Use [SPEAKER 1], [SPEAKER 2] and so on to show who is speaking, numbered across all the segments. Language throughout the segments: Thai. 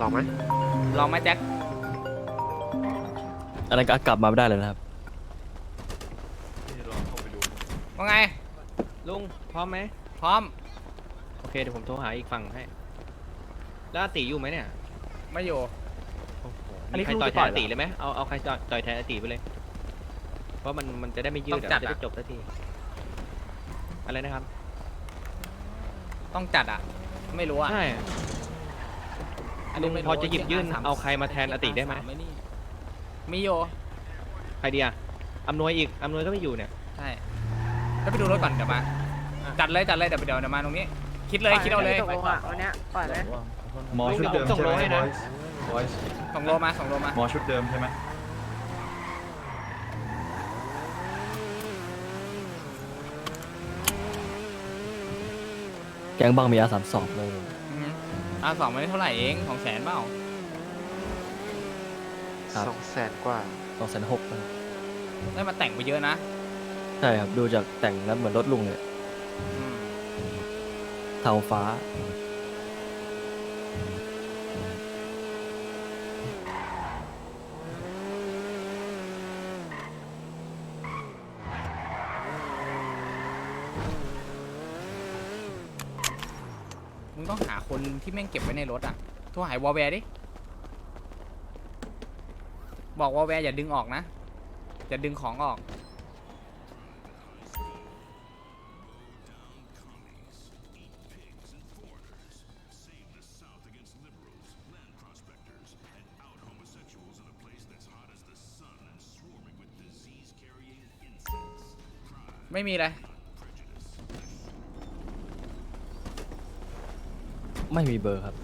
[SPEAKER 1] ลองไหม
[SPEAKER 2] ลองไหมแจ็ค
[SPEAKER 3] อันนั้นก็กลับมาไม่ได้เลยนะครับ
[SPEAKER 2] ว่าไง
[SPEAKER 4] ลุงพร้อมไหม
[SPEAKER 2] พร้อม
[SPEAKER 4] โอเคเดี๋ยวผมโทรหาอีกฝั่งให้แล้วอาติอยู่ไหมเนี่ย
[SPEAKER 2] ไม่อยู่
[SPEAKER 4] โอ้โห
[SPEAKER 1] อันนี้
[SPEAKER 4] มีใคร
[SPEAKER 1] คือ
[SPEAKER 4] ต่อย
[SPEAKER 1] จะ
[SPEAKER 4] แท
[SPEAKER 1] ต่อย
[SPEAKER 4] น
[SPEAKER 1] เหรอ
[SPEAKER 4] อาติเลยไหมเอาเอาใครต่อยต่อยแทนอาติไปเลย เพราะมันมันจะได้ไม่ยื
[SPEAKER 2] ต้
[SPEAKER 4] ด
[SPEAKER 2] อง
[SPEAKER 4] อะ
[SPEAKER 2] จัด
[SPEAKER 4] จะได้
[SPEAKER 2] อะ
[SPEAKER 4] จบสักทีอะไรนะครับ
[SPEAKER 2] ต้องจัดอะ ไม่รู้อะ
[SPEAKER 4] ใช่
[SPEAKER 2] อันนี้ไม่
[SPEAKER 4] ลุงพอจะหยิบยื่น
[SPEAKER 2] สม
[SPEAKER 4] เอาใครมาแทนอติได้ไหม
[SPEAKER 2] สานี่มีอยู่
[SPEAKER 4] ใครดีอะอำนวยอีกอำนวยก็ไม่อยู่เนี่ย
[SPEAKER 2] ใช่แล้วไปดูรถก่อนเดี๋ยวมา จัดเลยจัดเลยเดี๋ยวเดี๋ยวเดี๋ยวมาตรงนี้ คิดเลยคิดเอาเลย
[SPEAKER 5] ตกลงอะวันเนี้ยปล่อยไหม
[SPEAKER 6] หมอ
[SPEAKER 4] ลุง
[SPEAKER 6] ชุด
[SPEAKER 4] เดี๋ยว
[SPEAKER 6] เดิ
[SPEAKER 4] ผมมส่ง
[SPEAKER 6] ใช่
[SPEAKER 4] โล
[SPEAKER 6] ไหม
[SPEAKER 4] ให้นะ
[SPEAKER 6] Voice
[SPEAKER 2] ส่งโลมาส่งโลมา
[SPEAKER 6] หมอชุดเดิมใช่ไหม
[SPEAKER 3] แก๊งบางมีอาสามสองเลย
[SPEAKER 2] อ่าสองไม่ได้เท่าไหร่เองของแสนเปล่า
[SPEAKER 3] ครับ
[SPEAKER 1] สองแสนกว่า
[SPEAKER 3] สองแสนหก
[SPEAKER 2] ได้มาแต่งไปเยอะนะ
[SPEAKER 3] ใช่ครับ ดูจากแต่งแล้วเหมือนรถลุงเลย
[SPEAKER 2] อืม
[SPEAKER 3] เทาฟ้า
[SPEAKER 2] งต้องหาคนที่แม่งเก็บไว้ในรถอะโทรหายวอลแวร์ดิ บอกวอลแวร์อย่าดึงออกนะ อย่าดึงของออก ไม่มีเลย
[SPEAKER 3] ไม่มีเบอร์ครับ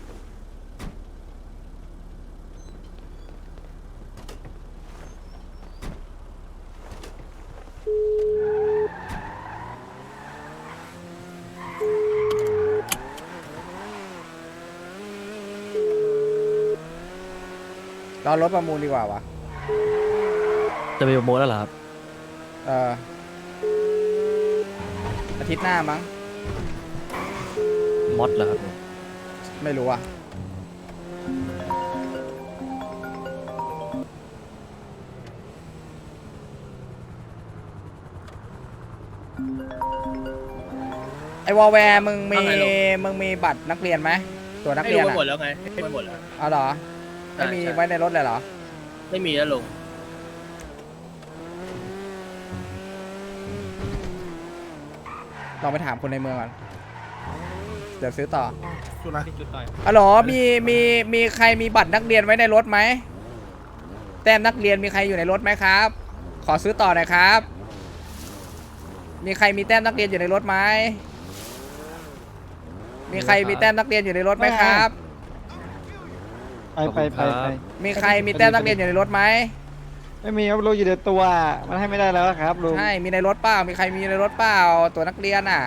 [SPEAKER 2] รอรถประมูลดีกว่าวะ
[SPEAKER 3] จะไปโปรโมทแล้วเหรอครับ
[SPEAKER 2] เอออาทิตย์หน้ามั้ง
[SPEAKER 3] มอดเหรอครับ
[SPEAKER 2] ไม่รู้อะไอวอลแวร์มึงมี
[SPEAKER 7] ว่าไงลูก
[SPEAKER 2] มึงมีบัตรนักเรียนไหมตัวนัก
[SPEAKER 7] ให้
[SPEAKER 2] เรียน
[SPEAKER 7] รู้
[SPEAKER 2] อะ
[SPEAKER 7] หมดแล้วไงให้หมดแล้ว
[SPEAKER 2] เอาเหรอไม่มี
[SPEAKER 7] ใช่
[SPEAKER 2] ไว้ในรถเลยเหรอ
[SPEAKER 7] ไม่มีแล้วลุง
[SPEAKER 2] ลองไปถามคนในเมืองก่อน เดี๋ยวซื้อต่อ
[SPEAKER 4] ที่จุดต่อย
[SPEAKER 2] อ๋อเหรอมีมีมีใครมีบัตรนักเรียนไว้ในรถไหมแต้มนักเรียนมีใครอยู่ในรถไหมครับ ขอซื้อต่อหน่อยครับ มีใครมีแต้มนักเรียนอยู่ในรถไหมมีใครมีแต้มนักเรียนอยู่ในรถไหมครับ
[SPEAKER 8] ไปไปไปไป
[SPEAKER 2] มีใครมีแต้มนักเรียนอยู่ในรถไหม
[SPEAKER 8] ไม่มีครับลุงอยู่ในตัว มันให้ไม่ได้แล้วครับลุง
[SPEAKER 2] ใช่มีในรถเปล่า มีใครมีในรถเปล่า ตัวนักเรียนอะ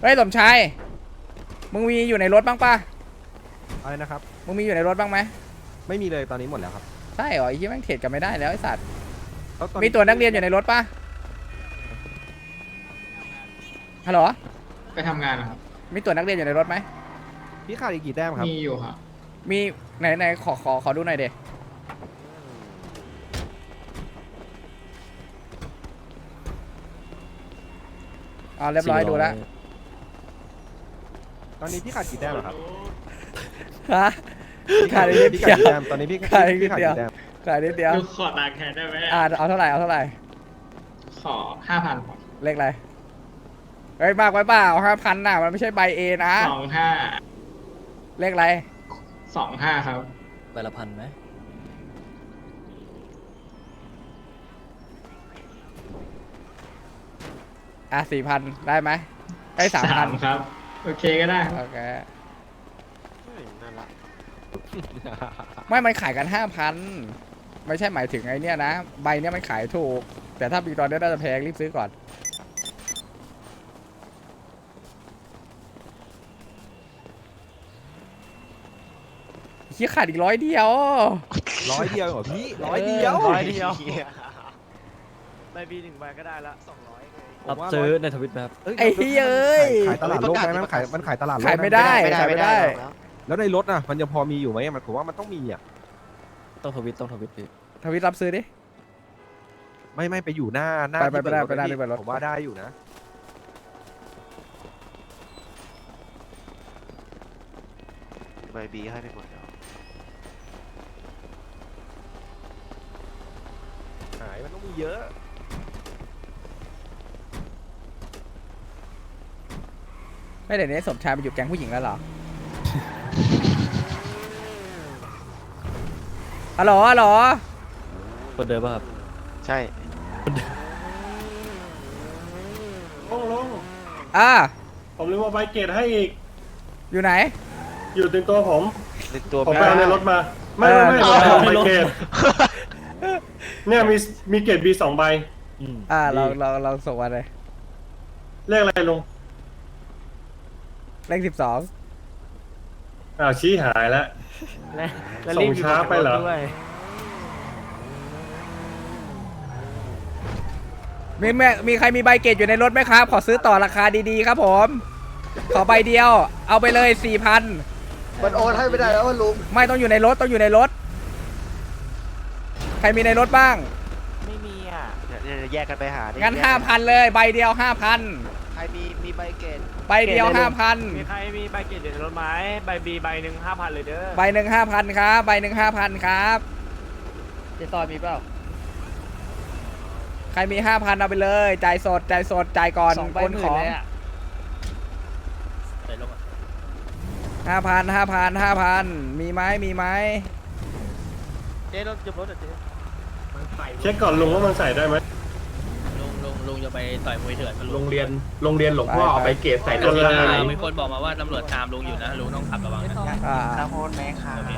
[SPEAKER 2] เฮ้ยสมชาย มึงมีอยู่ในรถบ้างปะ
[SPEAKER 9] อะไรนะครับ
[SPEAKER 2] มึงมีอยู่ในรถบ้างไหม
[SPEAKER 9] ไม่มีเลยตอนนี้หมดแล้วครับ
[SPEAKER 2] ใช่เหรอไอ้ที่แม่งเทรดกันไม่ได้แล้วไอ้สัตว์
[SPEAKER 9] แล้วตอ
[SPEAKER 2] มีตัวนักเรียนอยู่ในรถปะฮัลโหล
[SPEAKER 10] ไปทำงานนะครับ
[SPEAKER 2] มีตัวนักเรียนอยู่ในรถไหม
[SPEAKER 9] พี่ขาดอีกกี่แต้มครับ
[SPEAKER 10] มีอยู่ครับ
[SPEAKER 2] มีไหนไหนขอขอขอดูหน่อยเดอ่าเรียบร้อยดูแล้ว
[SPEAKER 9] ตอนนี้พี่ขาดกี่แต้มเหรอครับ
[SPEAKER 2] ฮะ
[SPEAKER 9] พี่ขาด
[SPEAKER 2] ขาดนิด
[SPEAKER 9] พี่
[SPEAKER 2] เดี
[SPEAKER 9] ขาด
[SPEAKER 2] ยว
[SPEAKER 9] กี่แต้มตอนนี้พี่
[SPEAKER 2] ขาดนิด
[SPEAKER 9] พี่ขาด
[SPEAKER 2] เดียว
[SPEAKER 9] กี่แต้ม
[SPEAKER 2] ขายนิดเดียว
[SPEAKER 10] ดูขอตางแทนได้ไหม
[SPEAKER 2] อ่าเอาเท่าไหร่เอาเท่าไหร่
[SPEAKER 10] ขอห้าพัน
[SPEAKER 2] เลขอะไรเฮ้ยมากไว้เปล่าห้าพันน่ะมันไม่ใช่ใบเอนะ
[SPEAKER 10] สองห้า
[SPEAKER 2] เลขอะไร
[SPEAKER 10] สองห้าครับ
[SPEAKER 3] ใบละพันไหม
[SPEAKER 2] อะสี่พันได้ไหมได้สามพัน
[SPEAKER 10] ครับ โอเคก็ได้
[SPEAKER 2] โอเค
[SPEAKER 1] เฮ้ยน่ารัก
[SPEAKER 2] ไม่มันขายกันห้าพันไม่ใช่หมายถึงไอ้เนี่ยนะ ใบเนี้ยมันขายถูก แต่ถ้าปีตอนนี้น่าจะแพงรีบซื้อก่อนที่ขาดอีกร้อยเดียว
[SPEAKER 9] ร้อยเดียวเหรอพี่ร้อยเดียว
[SPEAKER 1] ร้อยเดียว ใบบีหนึ่งใบก็ได้ละสองร้อย
[SPEAKER 3] รับซื้อในทวิตไหมครับ
[SPEAKER 2] ไอ้เหี้ยเอ้ย
[SPEAKER 9] ขายตลาดโลกได้ไหมมันขายมันขายตลาดโลก
[SPEAKER 2] ขายไม่ได้ ขายไม่ได้
[SPEAKER 9] แล้วในรถน่ะมันยังพอมีอยู่ไหมมันผมว่ามันต้องมีอะ
[SPEAKER 3] ต้องทวิตต้องทวิตพี่
[SPEAKER 2] ทวิตรับซื้อดิ
[SPEAKER 9] ไม่ไม่ไปอยู่หน้าหน้า
[SPEAKER 2] ไปไป
[SPEAKER 9] ที่เบิก
[SPEAKER 2] ไปได้
[SPEAKER 9] รถ
[SPEAKER 2] ไปได้ไปเบิกรถ
[SPEAKER 9] ผมว่าได้อยู่นะ
[SPEAKER 1] ใบบีให้ไปหมดแล้ว
[SPEAKER 9] หายมันต้องมีเยอะ
[SPEAKER 2] ไม่เดี๋ยวนี้สมชายไปอยู่แก๊งผู้หญิงแล้วเหรอ ฮัลโหลฮัลโหล
[SPEAKER 3] คนเดิมป่ะครับ
[SPEAKER 1] ใช่
[SPEAKER 5] ลุงลุง
[SPEAKER 2] อ่า
[SPEAKER 5] ผมลืมเอาใบเกตให้อีก
[SPEAKER 2] อยู่ไหน
[SPEAKER 5] อยู่ติดตัวผม
[SPEAKER 1] ในตัว
[SPEAKER 5] ผม
[SPEAKER 1] ไม่
[SPEAKER 5] ไปเอาใน
[SPEAKER 1] ได้
[SPEAKER 5] รถมา ไม่ไม่ไม่
[SPEAKER 2] เอ
[SPEAKER 5] ผม
[SPEAKER 2] อ
[SPEAKER 5] เอาใบเกตเนี่ยมีมีเกตบีสองใบ
[SPEAKER 3] อืม
[SPEAKER 2] อ่าเราเราเราส่งมาเลย
[SPEAKER 5] เลขอะไรลุง
[SPEAKER 2] เลขสิบสอง
[SPEAKER 5] อ้าวชี้หายแล้วส่งช้าไปเหรอ
[SPEAKER 2] มีแม่มีใครมีใบเกตอยู่ในรถไหมครับ ขอซื้อต่อราคาดีๆครับผม ขอใบเดียว เอาไปเลยสี่พัน
[SPEAKER 8] มันโอนให้ไม่ได้แล้วว่าลุง
[SPEAKER 2] ไม่ต้องอยู่ในรถต้องอยู่ในรถ ใครมีในรถบ้าง
[SPEAKER 1] ไม่มีอะเดี๋ยวเดี๋ยวแยกกันไปหาดิ
[SPEAKER 2] งั้น
[SPEAKER 1] แยก
[SPEAKER 2] ห้าพันเลยใบเดียวห้าพัน
[SPEAKER 1] ใครมีมีใบเกต
[SPEAKER 2] ใบเดียวห้าพัน
[SPEAKER 1] มีใครมีใบเกตอยู่ในรถไหมใบบีใบหนึ่งห้าพันเลยเด้อ
[SPEAKER 2] ใบหนึ่งห้าพันครับใบหนึ่งห้าพันครับ
[SPEAKER 7] เจซอยมีเปล่า
[SPEAKER 2] ใครมีห้าพันเอาไปเลยจ่ายสดจ่ายสดจ่ายก่อน
[SPEAKER 7] สองใบ
[SPEAKER 2] โอน
[SPEAKER 7] หมื่
[SPEAKER 2] ข
[SPEAKER 7] น
[SPEAKER 2] อง
[SPEAKER 7] เลยอะใส่ลงอะ
[SPEAKER 2] ห้าพันห้าพันห้าพันมีไหมมีไหม
[SPEAKER 1] เจ๊รถจุบรถอะเจ๊
[SPEAKER 5] เช็คก่อนลุงว่ามันใส่ได้ไหม
[SPEAKER 7] ลุ งลุงลุงจะไปต่อยมวยเถื่อนปะ
[SPEAKER 6] โร
[SPEAKER 7] ลุง
[SPEAKER 6] งเรียนโรงเรียนหลวงพ่อเอาไปเกตใส่รถ
[SPEAKER 5] ไป
[SPEAKER 6] ได้
[SPEAKER 5] ไป
[SPEAKER 7] มีคนบอกมาว่าตำรวจตามลุงอยู่นะลุงต้องขับระวังนะ
[SPEAKER 2] อ่า
[SPEAKER 1] ข้าวโพดไหมคะ
[SPEAKER 7] โอเค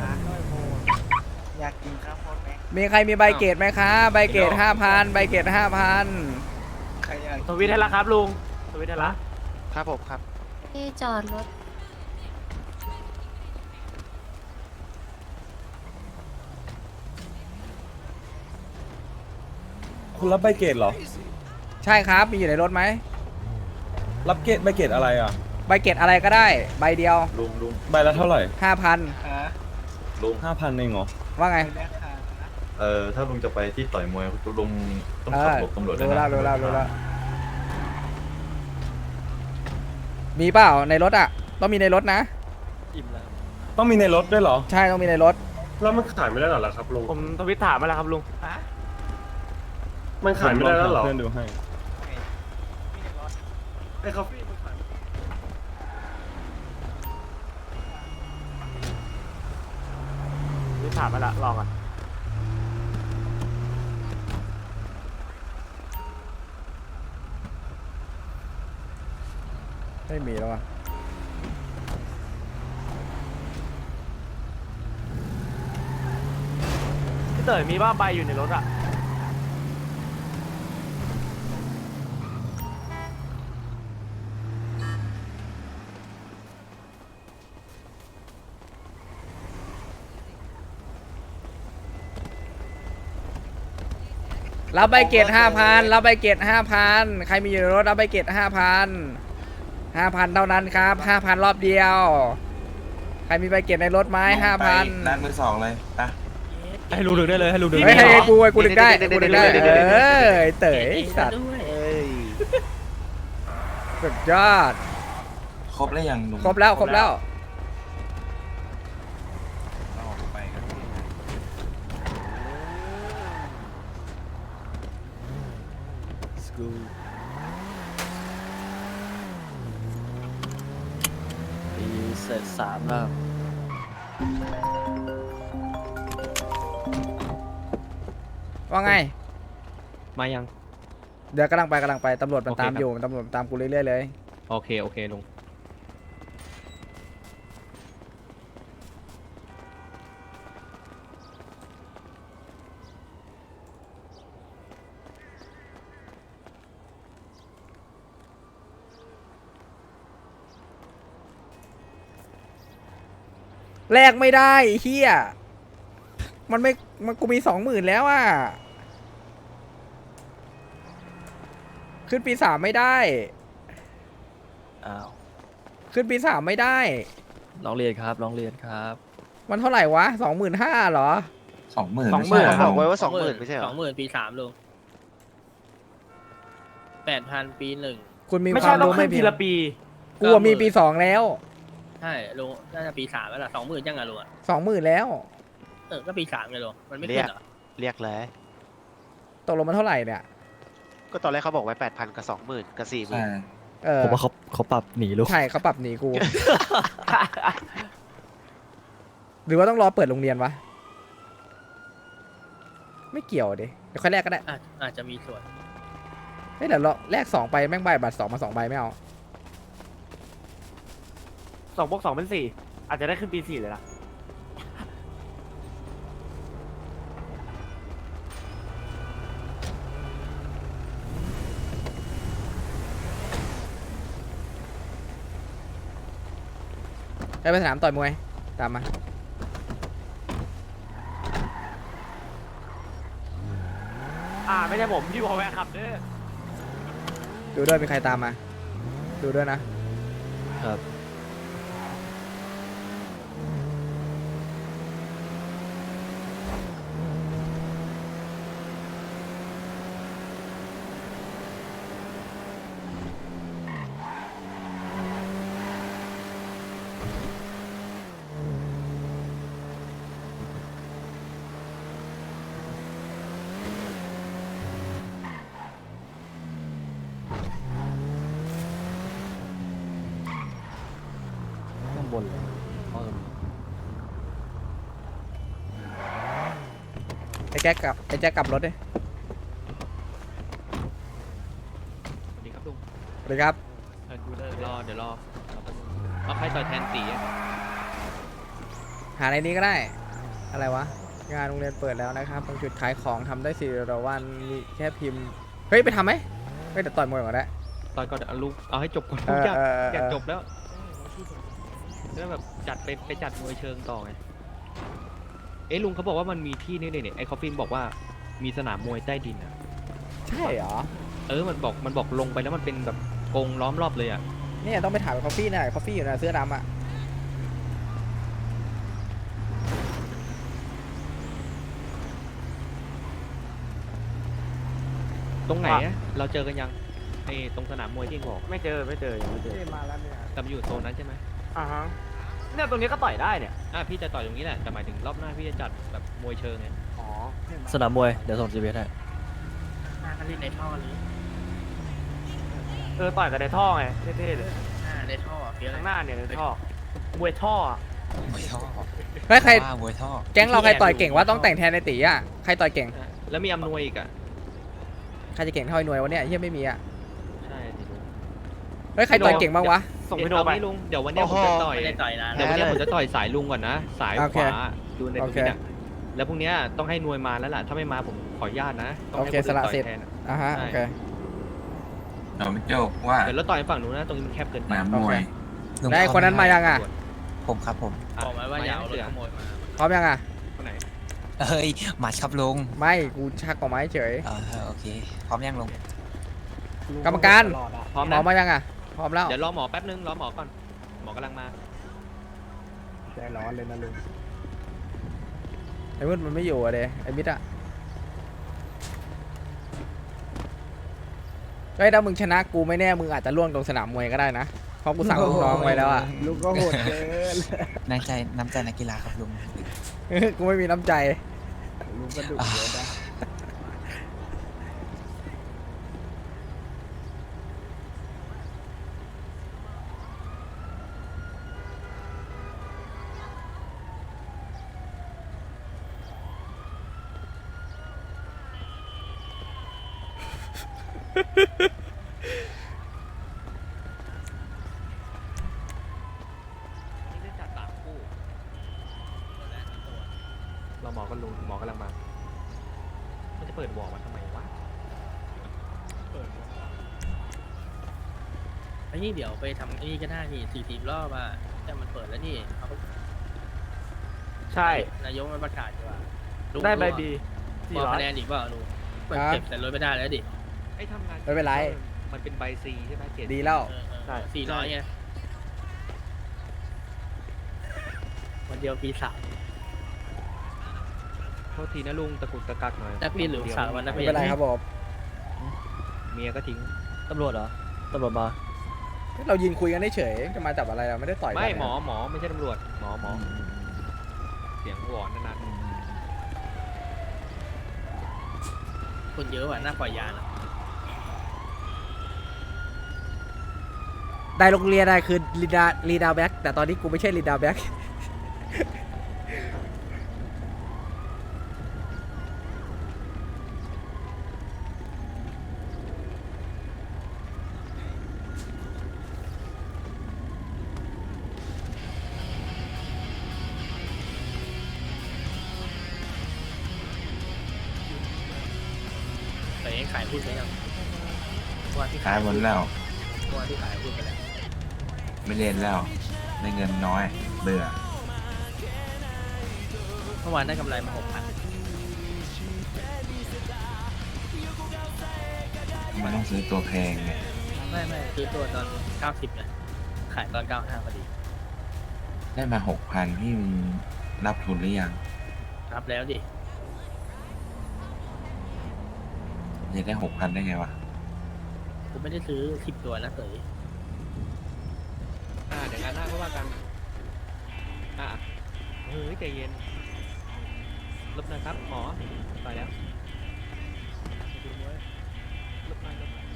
[SPEAKER 1] อยากกินข้าวโพดไหม
[SPEAKER 2] มีใครมีใบเกตไหมคะ ใบเกตห้าพันใบเกตห้าพัน
[SPEAKER 1] ใครอยาก
[SPEAKER 4] ทวิตให้ละครับลุงทวิตให้ละ
[SPEAKER 1] ครับผมครับ
[SPEAKER 11] ที่จอดรถ
[SPEAKER 6] คุณรับใบเกตเหรอ
[SPEAKER 2] ใช่ครับ มีอยู่ในรถไหม
[SPEAKER 6] รับเกตใบเกตอะไรอะ
[SPEAKER 2] ใบเกตอะไรก็ได้ ใบเดียว
[SPEAKER 6] ลุงลุงใบละเท่าไหร่
[SPEAKER 2] ห้าพัน
[SPEAKER 6] ลุงห้าพันเองเหรอ
[SPEAKER 2] ว่าไง
[SPEAKER 6] เออถ้าลุงจะไปที่ต่อยมวยลุงต้อง
[SPEAKER 2] เอ
[SPEAKER 6] ขับ
[SPEAKER 2] อ
[SPEAKER 6] รถตำรวจด้วย
[SPEAKER 2] รู้
[SPEAKER 6] นะ
[SPEAKER 2] แล้วรู้แล้วรู้แล้วมีเปล่าในรถอะ ต้องมีในรถนะ
[SPEAKER 3] อิ่มแล้ว
[SPEAKER 6] ต้องมีในรถด้วยเหรอ
[SPEAKER 2] ใช่ต้องมีในรถ
[SPEAKER 5] แล้วมันขายไม่ได้เหรอครับลุง
[SPEAKER 4] ผมทวิตถามมาแล้วครับลุง
[SPEAKER 5] มันขายไม่ได้แล้วเหรอ
[SPEAKER 6] เพื่อนดูให้
[SPEAKER 5] ไอ้คาเฟ่มันขาย
[SPEAKER 4] ทวิตถามมาละลองอะ
[SPEAKER 2] ไม่มีแล้วอะ
[SPEAKER 4] พี่เต๋อมีบ้าใบอยู่ในรถอะ
[SPEAKER 2] รับใบเกตห้าพันรับใบเกตห้าพันใครมีอยู่ในรถรับใบเกตห้าพันห้าพันเท่านั้นครับห้าพันรอบเดียว ใครมีใบเกตในรถไหมห้าพัน
[SPEAKER 6] ร้านมือสองเลยไป
[SPEAKER 3] ให้ลุงดึงได้เลยให้ลุงดึง
[SPEAKER 2] เฮ้ย
[SPEAKER 3] ได้
[SPEAKER 2] ให้
[SPEAKER 3] เลย
[SPEAKER 2] กูไอ้กูดึงได้กูดึงได้เออไอ้เต๋ยไอ้สัตว์
[SPEAKER 1] เอ้ย
[SPEAKER 2] สุดยอด
[SPEAKER 6] ครบแล้วยังลุง
[SPEAKER 2] ครบแล้วครบแล้ว
[SPEAKER 6] ไปกัน
[SPEAKER 3] สกู ปีเศษสามแล้ว
[SPEAKER 2] ว่าไง
[SPEAKER 4] มายัง
[SPEAKER 2] เดี๋ยวกำลังไปกำลังไปตำรวจมัน
[SPEAKER 4] โอเค
[SPEAKER 2] ตาม
[SPEAKER 4] ครับ
[SPEAKER 2] อยู่ตำรวจมันตามกูเรื่อยๆเลย
[SPEAKER 4] โอเค โอเคลุง
[SPEAKER 2] แลกไม่ได้ไอ้เฮียมันไม่ มันกูมีสองหมื่นแล้วอะ ขึ้นปีสามไม่ได้
[SPEAKER 3] อ้าว
[SPEAKER 2] ขึ้นปีสามไม่ได้
[SPEAKER 3] ร้องเรียนครับร้องเรียนครับ
[SPEAKER 2] มันเท่าไหร่วะสองหมื่นห้าเหรอ
[SPEAKER 11] สองหมื่น
[SPEAKER 1] สองหมื่น
[SPEAKER 11] บอกไว้ว่าสองหมื่น
[SPEAKER 7] สองหมื่นปีสามลุงแปดพันปีหนึ่ง
[SPEAKER 2] คุณมี
[SPEAKER 1] ไม่
[SPEAKER 2] ค
[SPEAKER 1] ใช่
[SPEAKER 2] วาม
[SPEAKER 1] ต้อง
[SPEAKER 2] รู้
[SPEAKER 1] ขึ้
[SPEAKER 2] ไม่
[SPEAKER 1] น
[SPEAKER 2] เพี
[SPEAKER 1] ที
[SPEAKER 2] ยง
[SPEAKER 1] ละปี
[SPEAKER 2] กูอะมีปีสองแล้ว
[SPEAKER 7] ใช่ลุงน่าจะปีสามแล้วล่ะสองหมื่นยังไงลุงอะ
[SPEAKER 2] สองหมื่นแล้ว
[SPEAKER 7] เออก็ปีสามไงลุงมันไม่ขึ้นเหรอ
[SPEAKER 11] เรียกเลย
[SPEAKER 2] ตกลงมันเท่าไหร่เนี่ย
[SPEAKER 11] ก็ตอนแรกเขาบอกไว้แปดพันกับสองหมื่นกับสี่หมื่น
[SPEAKER 2] เออ
[SPEAKER 3] ผมว่าเขาเขาปรับหนีลูก
[SPEAKER 2] ใช่เขาปรับหนีกู หรือว่าต้องรอเปิดโรงเรียนวะ ไม่เกี่ยวดิเดี๋ยวค่อยแลกก็ได้
[SPEAKER 7] อาจอาจจะมีส่วน
[SPEAKER 2] เฮ้ยเดี๋ยวเราแลกสองใบแม่งใบบัตรสองมาสองใบไม่เอา
[SPEAKER 1] สองบวกสองเป็นสี่อาจจะได้ขึ้นปีสี่เลยล่ะ
[SPEAKER 2] ไปไปสนามต่อยมวย ตามมา
[SPEAKER 1] อ่าไม่ใช่ผมพี่วอลแวร์ขับเด้อ
[SPEAKER 2] ดูด้วยมีใครตามมา ดูด้วยนะ
[SPEAKER 3] ครับ
[SPEAKER 2] ไอ้แจ๊กกลับไอ้แจ๊กกลับรถดิ
[SPEAKER 4] สวัสดีครับลุง
[SPEAKER 2] สวัสดีครับ
[SPEAKER 4] เออเดี๋ยวรอเดี๋ยวรอรอแป๊บนึงเอาใครต่อยแทนตีอะ
[SPEAKER 2] หาในนี้ก็ได้ อะไรวะงานโรงเรียนเปิดแล้วนะครับตรงจุดขายของทำได้สี่ต่อวันมีแค่พิมพ์เฮ้ยไปทำไหมเฮ้ยเดี๋ยวต่อยมวยก่อนได้
[SPEAKER 4] ต่อยก่อนเดี๋ยวเอาลุงเอาให้จบก่อน
[SPEAKER 2] เออ
[SPEAKER 4] อยาก
[SPEAKER 2] เออเออ
[SPEAKER 4] อยากจบแล้วแล้วแบบจัดไปไปจัดมวยเชิงต่อไง เอ๊ะลุงเขาบอกว่ามันมีที่นี่เนี่ยเนี่ยไอ้คอฟฟินบอกว่ามีสนามมวยใต้ดินอะ
[SPEAKER 2] ใช่เหรอ
[SPEAKER 4] เออ มันบอกมันบอกลงไปแล้วมันเป็นแบบกรงล้อมรอบเลยอะ
[SPEAKER 2] เนี่ยต้องไปถามคอฟฟี่นะคอฟฟี่อยู่นะเสื้อดำอะ
[SPEAKER 4] ตรงไหนอะเราเจอกันยังไอ้ตรงสนามมวยที่เองบอก
[SPEAKER 1] ไม่เจอไม่เจอยังไม่เจอ
[SPEAKER 2] มาแล้วเนี่ย
[SPEAKER 4] แต่มันอยู่โซนนั้นใช่ไหม
[SPEAKER 1] อ่าฮะ เนี่ยตรงนี้ก็ต่อยได้เนี่ย
[SPEAKER 4] อะพี่จะต่อยตรงนี้แหละแต่หมายถึงรอบหน้าพี่จะจัดแบบมวยเชิงไง
[SPEAKER 1] อ๋อ
[SPEAKER 3] สนามมวยเดี๋ยวส่งจีเให้
[SPEAKER 7] หน้าก็เล่นในท่อนี้
[SPEAKER 1] เออต่อยกับในท่อไงเท่ๆเลย
[SPEAKER 7] หน้าในท่อเฟี้ยวเล
[SPEAKER 1] ข้ายงหน้าเนี่ยในท่อมวยท่ออะ
[SPEAKER 11] มวยท่อ
[SPEAKER 2] เฮ้ยใคร
[SPEAKER 11] ว่ามวยท่อ
[SPEAKER 2] แก๊งเราใครต่อยเก่งวะต้องแต่งแทนในตีอะใครต่อยเก่ง
[SPEAKER 4] อะแล้วมีอำนวยอีกอะ
[SPEAKER 2] ใครจะเก่งเท่าไอ้หน่วยวะเนี่ยเฮียไม่มีอะ
[SPEAKER 4] ใช่ดิลุง
[SPEAKER 2] เฮ้ยใครต่อยเก่งบ้างวะ
[SPEAKER 1] ส่ง
[SPEAKER 4] เดี๋
[SPEAKER 1] พี่
[SPEAKER 4] ยว
[SPEAKER 1] โนไป
[SPEAKER 4] เอางี้ลุง เดี๋ยววันเนี้ยผมจะต่อย
[SPEAKER 7] ไม่ได้ต่อยนาน
[SPEAKER 4] เดี๋ยววันเนี้ยผมจะต่อยสายลุงก่อนนะ สาย
[SPEAKER 2] โอ
[SPEAKER 4] ข
[SPEAKER 2] เค
[SPEAKER 4] วาดูใน
[SPEAKER 2] โอ
[SPEAKER 4] ท
[SPEAKER 2] เค
[SPEAKER 4] วิตอะแล้วพรุ่งเนี้ยต้องให้นวยมาแล้วล่ะ ถ้าไม่มาผมขออนุญาตนะ ต้องให้
[SPEAKER 2] โอเค
[SPEAKER 4] คนอื่น
[SPEAKER 2] สละ
[SPEAKER 4] ต่อย
[SPEAKER 2] สิทธิ์
[SPEAKER 4] แทนอะ
[SPEAKER 2] อะฮะ
[SPEAKER 4] ใช่
[SPEAKER 2] โอเค
[SPEAKER 11] เราไม่โจกว่า
[SPEAKER 4] เดี๋ยวเราต่อยฝั่งนู้นนะ ตรงนี้มันแคบเกินไป
[SPEAKER 11] หนามมวย
[SPEAKER 2] ได้วไอ้คนนั้นมายังอะ
[SPEAKER 11] ผมครับผม
[SPEAKER 7] บอกมาว่าอย่าเอารถ
[SPEAKER 4] เสือ
[SPEAKER 7] ขโมยมา
[SPEAKER 2] พร้อมยังอะ
[SPEAKER 4] คนไหน
[SPEAKER 11] เฮ้ยมาครับลุง
[SPEAKER 2] ไม่ กูชักออกมาเฉย
[SPEAKER 11] เออโอเค พร้อมยังลุง
[SPEAKER 2] กรรมการ
[SPEAKER 4] พร้อม
[SPEAKER 2] หม
[SPEAKER 4] นะ
[SPEAKER 2] อมายังอะ พร้อมแล้ว
[SPEAKER 4] เดี๋ยวรอหมอแป๊บนึงรอหมอก่อน หมอกำลังมา
[SPEAKER 2] ใจร้อนเลยนะลุงไอ้มืดมันไม่อยู่อะเดไอ้มิดอะเฮ้ยถ้ามึงชนะกูไม่แน่มึงอาจจะล่วงตรงสนามมวยก็ได้นะเพราะกูสั่งลูกน้องไว้แล้วอะ
[SPEAKER 8] ลุงก็โหดเกิน
[SPEAKER 11] น้ำใจน้ำใจนักกีฬาครับลุง
[SPEAKER 2] กูไม่มีน้ำใจ
[SPEAKER 8] ลุงก็ดุเยอะนะ
[SPEAKER 4] นี่ได้จัดสามคู่รอหมอก็ลุงหมอกำลังมา มันจะเปิดวอลมาทำไมวะ
[SPEAKER 7] ไอ้นี่เดี๋ยวไปทำไอ้นี่ก็ได้นี่สี่สิบรอบอะแต่มันเปิดแล้วนี่เขา
[SPEAKER 1] ใช่
[SPEAKER 7] นายกมันประกาศดีกว่าลุง
[SPEAKER 1] ได้ใบ
[SPEAKER 7] รู้
[SPEAKER 1] บี
[SPEAKER 7] อะ
[SPEAKER 1] สี่
[SPEAKER 7] บอก
[SPEAKER 1] ร้อย
[SPEAKER 7] คะแนนอีกเปล่าลุงมันเก็บแต่รถไม่ได้แล้วดิ
[SPEAKER 4] ไอ้ทำงาน
[SPEAKER 2] ไม่เป็นไร
[SPEAKER 4] มันเป็นใบซีใช่ไหมเกรด
[SPEAKER 2] ดีแล้ว
[SPEAKER 7] เออเออสี่ร้อยไงวันเดียวปีสาม
[SPEAKER 4] โทษทีนะลุงตะกุกตะกักหน่อย
[SPEAKER 7] นักเรียนหรือสารวัตรนัก
[SPEAKER 2] ไม่
[SPEAKER 7] เรียน
[SPEAKER 2] เป็นไรครับผม
[SPEAKER 4] เมียก็ทิ้ง
[SPEAKER 3] ตำรวจเหรอ ตำรวจมา
[SPEAKER 2] เรายืนคุยกันเฉยๆจะมาจับอะไรเราไม่ได้ต่อยกัน
[SPEAKER 4] ไม่
[SPEAKER 2] นะ
[SPEAKER 4] หมอหมอไม่ใช่ตำรวจ หมอหมอเสียงหวอนนาน
[SPEAKER 7] คนเยอะว่ะหน้าปล่อยยานอะ
[SPEAKER 2] ได้โรงเรียนได้คือลีดาลีดาแบ็กแต่ตอนนี้กูไม่ใช่ลีดาแบ็ก
[SPEAKER 7] แต่ยังขายพูดไปยังเมื่อวันที่
[SPEAKER 12] ขายหมดแล้ว
[SPEAKER 7] เมื่อวันที่ขายพูดไปแล้ว
[SPEAKER 12] ไม่เล่นแล้วได้เงินน้อยเบื่อ
[SPEAKER 7] เมื่อวานได้กำไรมาหกพัน
[SPEAKER 12] มันต้องซื้อตัวแพงไง
[SPEAKER 7] ไม่ไม่ซื้อตัวตอนเก้าสิบนะขายตอนเก้าห้าพอดี
[SPEAKER 12] ได้มาหกพันพี่มึงรับทุนหรือยัง
[SPEAKER 7] รับแล้วดิ
[SPEAKER 12] จะได้หกพันได้ไงวะ
[SPEAKER 7] กูไม่ได้ซื้อสิบตัวนะเต๋ย
[SPEAKER 4] ๆอ่าเดี๋ยวงานหน้าก็ว่ากัน อะเฮ้ยใจเย็นลบนะครับหมอไปแล้วลบหน่อยลบหน่อย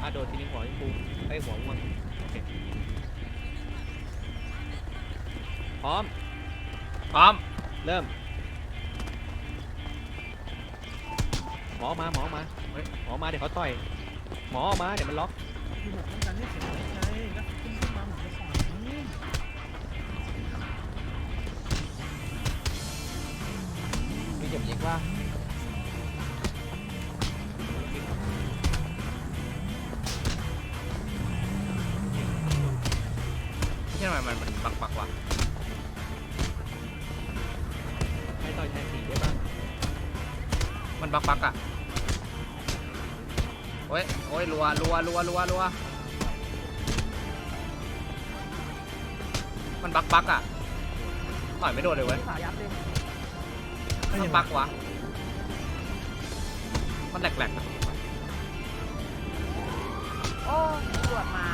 [SPEAKER 4] อะโดดทีนึงหัวยังปูไอหัวม่วงโอเคพร้อม
[SPEAKER 2] พร้อม
[SPEAKER 4] เริ่ม หมอมาหมอมาเฮ้ยหมอมาเดี๋ยวเขาต่อย หมอมาเดี๋ยวมันล็อก
[SPEAKER 2] คืแบบ
[SPEAKER 4] ต้องการให้เสี
[SPEAKER 2] ยงหายใจแล้วขึ้นขึ้นมา
[SPEAKER 4] เหมือนจะ
[SPEAKER 1] สอนี่มีเจ็บยิงว่า
[SPEAKER 2] ที่
[SPEAKER 4] ไหมมันมันปักปักวะให้ต่อยแทนสีได้บ้าง
[SPEAKER 2] มันปักปักอะ โอ้ยโอ้ยรัวรัวรัวรัวรัวมันบักบักอะต่อยไม่โดนเลยเว้ยมันบักวะมันแหลกๆอะ
[SPEAKER 1] โอ้ตรวจมา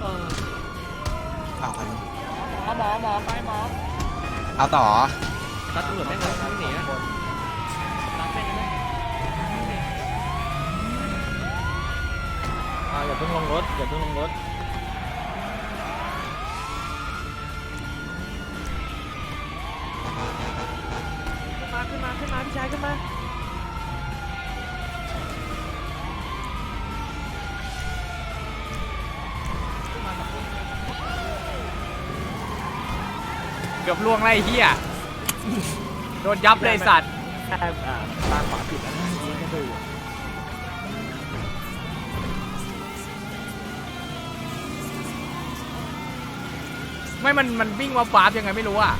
[SPEAKER 4] เออ
[SPEAKER 12] เอาไป
[SPEAKER 1] หมอหมอหมอไปหมอ
[SPEAKER 12] เอาต่อ
[SPEAKER 4] ตัดตำรวจแม่งเลยไม่หนีอะตัดแม่งเลย
[SPEAKER 7] อ่าอย่าเพิ่งลงรถอย่าเพิ่งลงรถ
[SPEAKER 1] ขึ้นมาขึ้นมาขึ้นมาพี่ชายขึ้นมา
[SPEAKER 2] เกือบล่วงไรเฮียโดนยับเลยสัตว์
[SPEAKER 1] แค่อ่าตาขวาผิดแล้วนะ
[SPEAKER 2] ไม่มันมันวิ่งมาฟาบยังไงไม่รู้อะ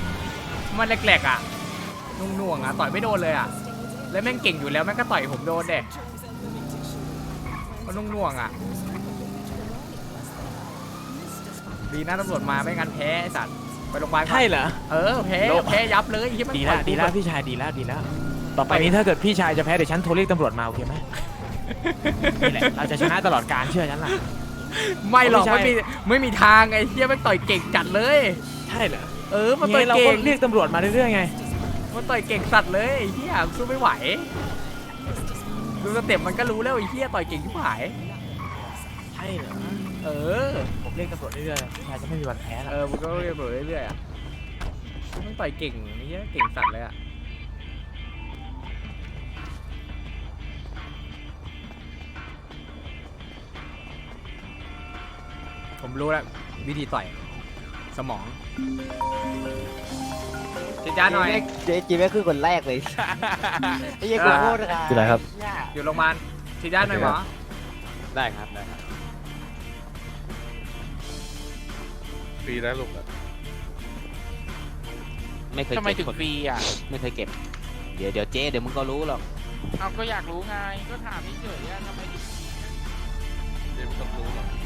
[SPEAKER 2] มันแหลกๆอะนุ่งน่วงๆอะต่อยไม่โดนเลยอะแล้วแม่งเก่งอยู่แล้วแม่งก็ต่อยผมโดนเด็มันนุ่งน่วงๆอะดีนะตำรวจมาไม่งั้นแพ้ไอ้สัตว์ไปโรงพยาบาลก่อน
[SPEAKER 1] ใช่เหรอ
[SPEAKER 2] เออแพ้แพ้ยับเลยไอ้เหี้ยมัน
[SPEAKER 1] ดี
[SPEAKER 2] ต่
[SPEAKER 1] แล้
[SPEAKER 2] อ
[SPEAKER 1] วยดีแล้วพี่ชายดีแล้วดีแล้วต่อไป นี้ถ้าเกิดพี่ชายจะแพ้เดี๋ยวฉันโทรเรียกตำรวจมาโอเคไหมนี่แหละเราจะชนะตลอดการเชื่อฉันล่ะ
[SPEAKER 2] ไม่หรอก
[SPEAKER 1] ไม่
[SPEAKER 2] ไม่
[SPEAKER 1] ใช่
[SPEAKER 2] มีไม่มีทางไอ้เหี้ยแม่งต่อยเก่งจัดเลย
[SPEAKER 1] ใช่เหรอ
[SPEAKER 2] เออมัน
[SPEAKER 1] ไง
[SPEAKER 2] ต่อย
[SPEAKER 1] เรา
[SPEAKER 2] เก่
[SPEAKER 1] ก็
[SPEAKER 2] ง
[SPEAKER 1] เรียกตำรวจมาเรื่อยๆไง
[SPEAKER 2] มันต่อยเก่งสัตว์เลยไอ้เหี้ยสู้ไม่ไหวดูสเต็ปมันก็รู้แล้วไอ้เหี้ยต่อยเก่งที่หาย
[SPEAKER 1] ใช่เหรอ
[SPEAKER 2] เออ
[SPEAKER 1] ผมเรียกตำรวจเรื่อยๆพี่ชายจะไม่มีวันแพ้หรอก
[SPEAKER 2] เออมันก็เรียนไปเรื่อยๆอะมันต่อยเก่งไอ้เหี้ยเก่งสัตว์เลยอะ ผมรู้แล้ววิธีต่อย สมองจิจ้าหน่อย
[SPEAKER 8] เจ๊จีไม่คือคนแรกเลยไอ้ยังกูพูดค่ะ
[SPEAKER 3] คืออะไรครับ
[SPEAKER 2] อยู่โรงพยาบาลฉีดยาหน่อยหมอ
[SPEAKER 8] ได้ครับได้ครับ
[SPEAKER 9] ฟรีแล้วลูกอะ
[SPEAKER 13] ไม่เคย
[SPEAKER 14] ทำไม
[SPEAKER 13] เก็บ
[SPEAKER 14] ถึงฟรีอะ
[SPEAKER 13] ไม่เคยเก็บ เดี๋ยวเดี๋ยวเจ๊เดี๋ยวมึงก็รู้หรอก
[SPEAKER 14] เอาก็อยากรู้ไง ก็ถามเฉยๆอะทำไมถึง
[SPEAKER 13] เดี๋ยวมึงต้องรู้หรอก